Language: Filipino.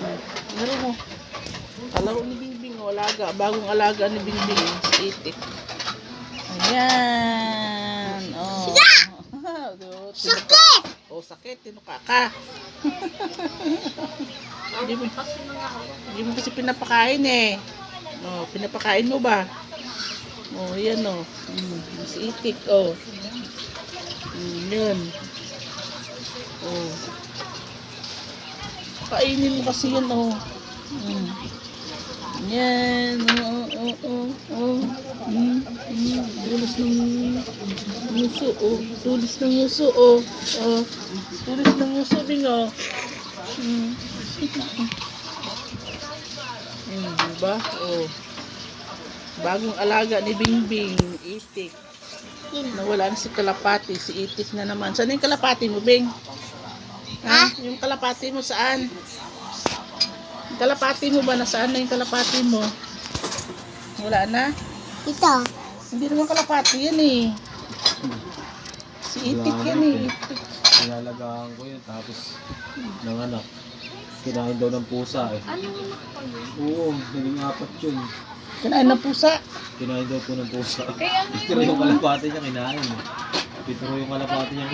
Laro mo. Kalaro ni Bingbing, oh, alaga. Bagong alaga ni Bingbing, si Itik. Ayan. Oh. Oh, sakit! Oh, sakit. Tinuka ka. Hindi mo, hindi mo kasi pinapakain eh. Oh, pinapakain mo ba? Oh, yan oh. Mm, si Itik, oh. Mm, yan. Kainin mo kasi yan, oh. Mm. Yan. Oh, oh, oh, oh. Mm, mm. Tulis ng muso, oh. Tulis ng muso, oh. Oh. Tulis ng muso, Bing, oh. Mm. Mm, diba? Oh. Bagong alaga ni Bingbing, itik. Nawala na si Kalapati, si itik na naman. Saan yung kalapati mo, Bing? Ha? Yung kalapati mo saan? Yung kalapati mo ba? Nasaan na yung kalapati mo? Wala na? Ito. Hindi naman kalapati yan eh. Si itik yan eh. Itik. Pinalagaan ko yun, tapos nanganak. Kinain daw ng pusa eh. Ano Oo, naging apat yun. Kinain ng pusa. Kinain daw po ng pusa. Pero yung kalapate niya kinain eh. Pitro yung kalapate niya